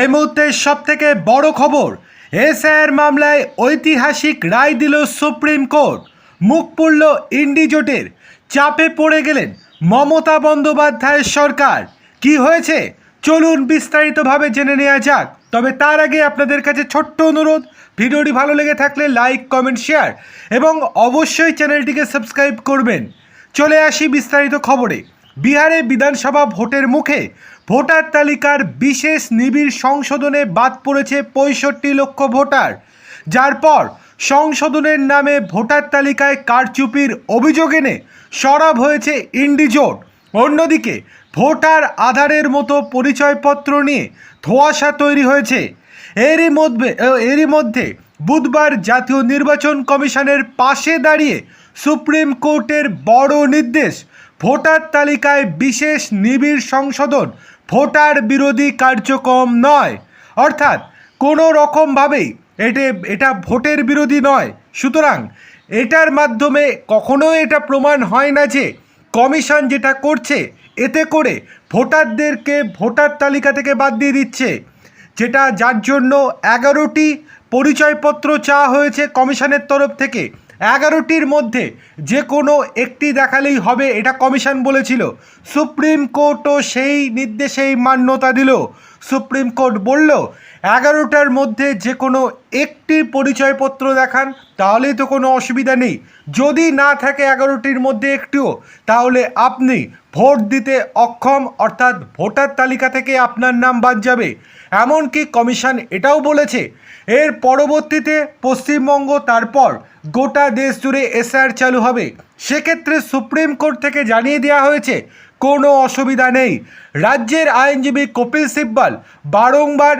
এই মুহূর্তে সব থেকে বড় খবর এসআইয়ের মামলায় ঐতিহাসিক রায় দিল সুপ্রিম কোর্ট। মুখ পুড়ল ইন্ডিজোটের চাপে পড়ে গেলেন মমতা বন্দ্যোপাধ্যায়ের সরকার। কি হয়েছে? চলুন বিস্তারিতভাবে জেনে নেওয়া যাক। তবে তার আগে আপনাদের কাছে ছোট্ট অনুরোধ, ভিডিওটি ভালো লেগে থাকলে লাইক, কমেন্ট, শেয়ার এবং অবশ্যই চ্যানেলটিকে সাবস্ক্রাইব করবেন। চলে আসি বিস্তারিত খবরে। বিহারে বিধানসভা ভোটের মুখে ভোটার তালিকার বিশেষ নিবিড় সংশোধনে বাদ পড়েছে পঁয়ষট্টি লক্ষ ভোটার। যার পর সংশোধনের নামে ভোটার তালিকায় কারচুপির অভিযোগ এনে সরব হয়েছে ইন্ডিজোট। অন্যদিকে ভোটার আধারের মতো পরিচয়পত্র নিয়ে ধোঁয়াশা তৈরি হয়েছে। এরই মধ্যে এরই মধ্যে বুধবার জাতীয় নির্বাচন কমিশনের পাশে দাঁড়িয়ে সুপ্রিম কোর্টের বড় নির্দেশ, ভোটার তালিকায় বিশেষ নিবিড় সংশোধন ভোটার বিরোধী কার্যক্রম নয়। অর্থাৎ কোনো রকমভাবেই এটে, এটা ভোটের বিরোধী নয়। সুতরাং এটার মাধ্যমে কখনোই এটা প্রমাণ হয় না যে কমিশন যেটা করছে, এতে করে ভোটারদেরকে ভোটার তালিকা থেকে বাদ দিয়ে দিচ্ছে। যেটা যার জন্য এগারোটি পরিচয়পত্র চাওয়া হয়েছে কমিশনের তরফ থেকে। এগারোটির মধ্যে যে কোনো একটি দেখালেই হবে, এটা কমিশন বলেছিল। সুপ্রিম কোর্টও সেই নির্দেশেই মান্যতা দিল। সুপ্রিম কোর্ট বলল, এগারোটার মধ্যে যে কোনো একটি পরিচয়পত্র দেখান, তাহলেই তো কোনো অসুবিধা নেই। যদি না থাকে এগারোটির মধ্যে একটিও, তাহলে আপনি ভোট দিতে অক্ষম, অর্থাৎ ভোটার তালিকা থেকে আপনার নাম বাদ যাবে। এমনকি কমিশন এটাও বলেছে, এর পরবর্তীতে পশ্চিমবঙ্গ তারপর গোটা দেশ জুড়ে এসআর চালু হবে। সেক্ষেত্রে সুপ্রিম কোর্ট থেকে জানিয়ে দেওয়া হয়েছে, কোনো অসুবিধা নেই। রাজ্যের আইনজীবী কপিল সিব্বল বারংবার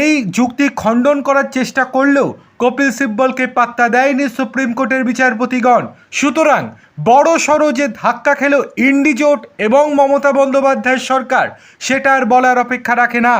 এই যুক্তি খণ্ডন করার চেষ্টা করলেও কপিল সিব্বলকে পাত্তা দেয়নি সুপ্রিম কোর্টের বিচারপতিগণ। সুতরাং বড় সড়ো যে ধাক্কা খেল ইন্ডিজোট এবং মমতা বন্দ্যোপাধ্যায়ের সরকার, সেটা আর বলার অপেক্ষা রাখে না।